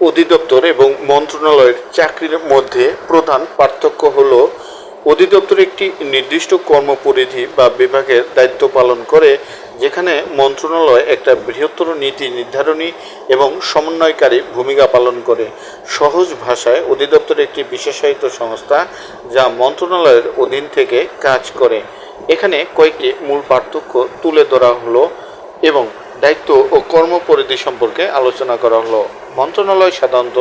অধিদপ্তর এবং মন্ত্রণালয়ের চাকরির মধ্যে প্রধান পার্থক্য হল, অধিদপ্তর একটি নির্দিষ্ট কর্মপরিধি বা বিভাগের দায়িত্ব পালন করে, যেখানে মন্ত্রণালয় একটা বৃহত্তর নীতি নির্ধারণী এবং সমন্বয়কারী ভূমিকা পালন করে। সহজ ভাষায় অধিদপ্তর একটি বিশেষায়িত সংস্থা যা মন্ত্রণালয়ের অধীন থেকে কাজ করে। এখানে কয়েকটি মূল পার্থক্য তুলে ধরা হলো এবং দায়িত্ব ও কর্মপরিধি সম্পর্কে আলোচনা করা হলো। মন্ত্রণালয় সাধারণত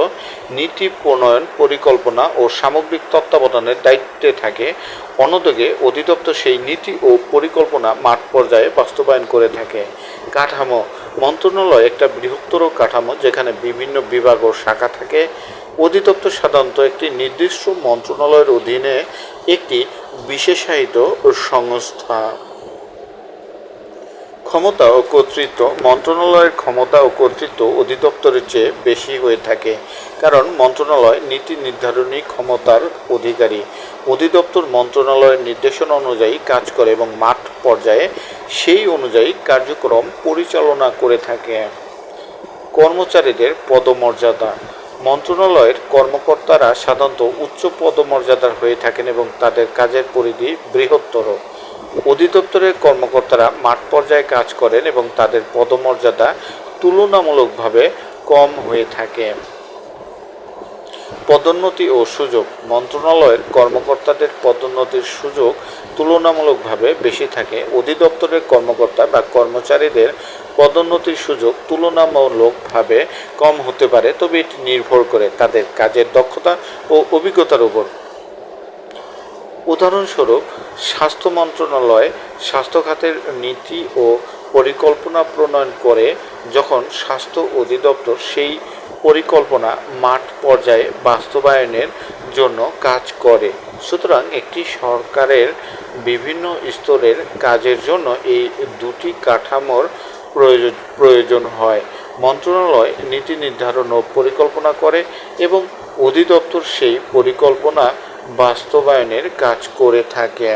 নীতি প্রণয়ন, পরিকল্পনা ও সামগ্রিক তত্ত্বাবধানের দায়িত্বে থাকে। অন্যদিকে অধিদপ্তর সেই নীতি ও পরিকল্পনা মাঠ পর্যায়ে বাস্তবায়ন করে থাকে। কাঠামো, মন্ত্রণালয় একটা বৃহত্তর কাঠামো যেখানে বিভিন্ন বিভাগ ও শাখা থাকে। অধিদপ্তর সাধারণত একটি নির্দিষ্ট মন্ত্রণালয়ের অধীনে একটি বিশেষায়িত সংস্থা। ক্ষমতা ও কর্তৃত্ব, মন্ত্রণালয়ের ক্ষমতা ও কর্তৃত্ব অধিদপ্তরের চেয়ে বেশি হয়ে থাকে। কারণ মন্ত্রণালয় নীতি নির্ধারণী ক্ষমতার অধিকারী। অধিদপ্তর মন্ত্রণালয়ের নির্দেশনা অনুযায়ী কাজ করে এবং মাঠ পর্যায়ে সেই অনুযায়ী কার্যক্রম পরিচালনা করে থাকে। কর্মচারীদের পদমর্যাদা। মন্ত্রণালয়ের কর্মকর্তারা সাধারণত উচ্চ পদমর্যাদার হয়ে থাকেন এবং তাদের কাজের পরিধি বৃহত্তর। অধিদপ্তরের কর্মকর্তারা মাঠ পর্যায়ে কাজ করেন এবং তাদের পদমর্যাদা তুলনামূলকভাবে কম হয়ে থাকে। পদোন্নতি ও সুযোগ মন্ত্রণালয়ের কর্মকর্তাদের পদোন্নতির সুযোগ তুলনামূলকভাবে বেশি থাকে। অধিদপ্তরের কর্মকর্তা বা কর্মচারীদের পদোন্নতির সুযোগ তুলনামূলকভাবে কম হতে পারে, তবে এটি নির্ভর করে তাদের কাজের দক্ষতা ও অভিজ্ঞতার উপর। উদাহরণস্বরূপ, স্বাস্থ্য মন্ত্রণালয় স্বাস্থ্য খাতের নীতি ও পরিকল্পনা প্রণয়ন করে যখন স্বাস্থ্য অধিদপ্তর সেই পরিকল্পনা মাঠ পর্যায়ে বাস্তবায়নের জন্য কাজ করে। সুতরাং একটি সরকারের বিভিন্ন স্তরের কাজের জন্য এই দুটি কাঠামোর প্রয়োজন প্রয়োজন হয়। মন্ত্রণালয় নীতি নির্ধারণ ও পরিকল্পনা করে এবং অধিদপ্তর সেই পরিকল্পনা বাস্তবায়নের কাজ করে থাকে।